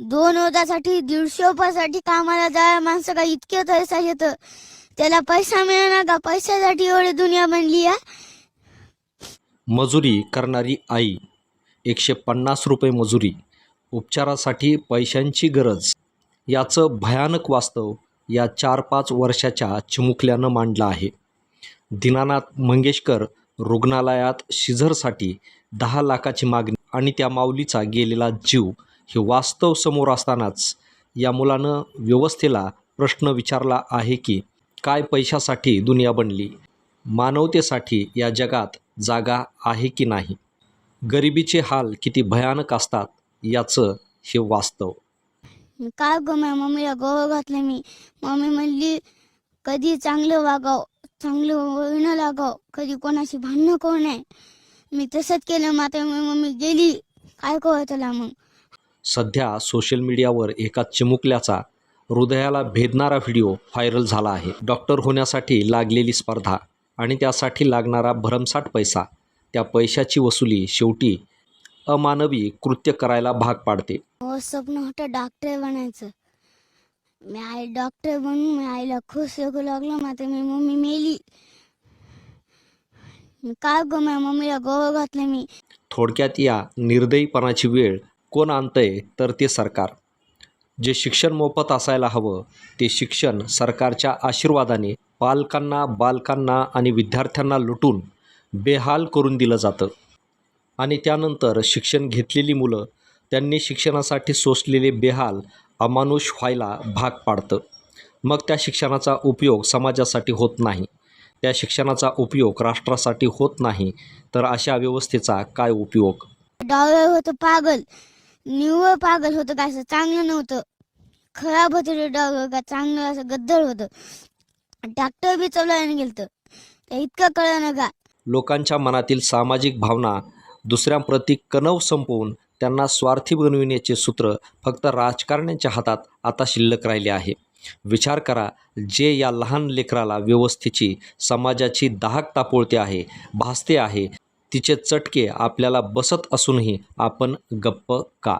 दोन ओदासाठी दीडशे रुपयासाठी कामाला जाय माणसं का इतके पैसा येत त्याला पैसा मिळणार का? पैशासाठी एवढी दुनिया बनली आहे. मजुरी करणारी आई एकशे पन्नास रुपये मजुरी उपचारासाठी पैशांची गरज. याचं भयानक वास्तव या चार पाच वर्षाच्या चिमुकल्यानं मांडलं आहे. दीनानाथ मंगेशकर रुग्णालयात शिझरसाठी दहा लाखाची मागणी आणि त्या माऊलीचा गेलेला जीव हे वास्तव समोर असतानाच या मुलानं व्यवस्थेला प्रश्न विचारला आहे की काय पैशासाठी दुनिया बनली? मानवतेसाठी या जगात जागा आहे की नाही? गरिबीचे हाल किती भयानक असतात याचं हे वास्तव. काय ग मम्मीला गोळ घातलं मी. मम्मी म्हणली कधी चांगलं वागाव चांगलं वळणं लागाव. कधी कोणाशी भांडणं कोण आहे मी तसंच केलं मात्र मम्मी गेली. काय कळ त्याला मग? सध्या सोशल मीडियावर एका चिमुकल्याचा हृदयाला भेदणारा व्हिडिओ व्हायरल झाला आहे. डॉक्टर होण्यासाठी लागलेली स्पर्धा आणि त्यासाठी लागणारा भरमसाठ पैसा त्या पैशाची वसुली शेवटी अमानवी कृत्य करायला भाग पाडते. स्वप्न होतं डॉक्टर बनायचं. मी आई डॉक्टर बनून मी आईला खुश लागू लागलो मात्र मी मम्मी मेली. काय गो मम्मीला गोळ घातलं मी. थोडक्यात या निर्दयीपणाची वेळ कोण आणतंय तर ते सरकार. जे शिक्षण मोफत असायला हवं ते शिक्षण सरकारच्या आशीर्वादाने पालकांना बालकांना आणि विद्यार्थ्यांना लुटून बेहाल करून दिलं जातं. आणि त्यानंतर शिक्षण घेतलेली मुलं त्यांनी शिक्षणासाठी सोसलेले बेहाल अमानुष व्हायला भाग पाडतं. मग त्या शिक्षणाचा उपयोग समाजासाठी होत नाही. त्या शिक्षणाचा उपयोग राष्ट्रासाठी होत नाही. तर अशा व्यवस्थेचा काय उपयोग? डावळ हो पागल. निव्वळ पागल होतं काय असं चांगलं नव्हतं. खराब होतं डॉग का चांगलं असं गद्दळ होतं. डॉक्टर बी चलायला गेलं तर इतकं कळलं का? लोकांच्या मनातील सामाजिक भावना दुसऱ्यांप्रती कणव संपवून त्यांना स्वार्थी बनविण्याचे सूत्र फक्त राजकारण्यांच्या हातात आता शिल्लक राहिले आहे. विचार करा जे या लहान लेकराला व्यवस्थेची समाजाची दाहक तापोळते आहे भासते आहे तिचे चटके आपल्याला बसत असूनही आपण गप्प का?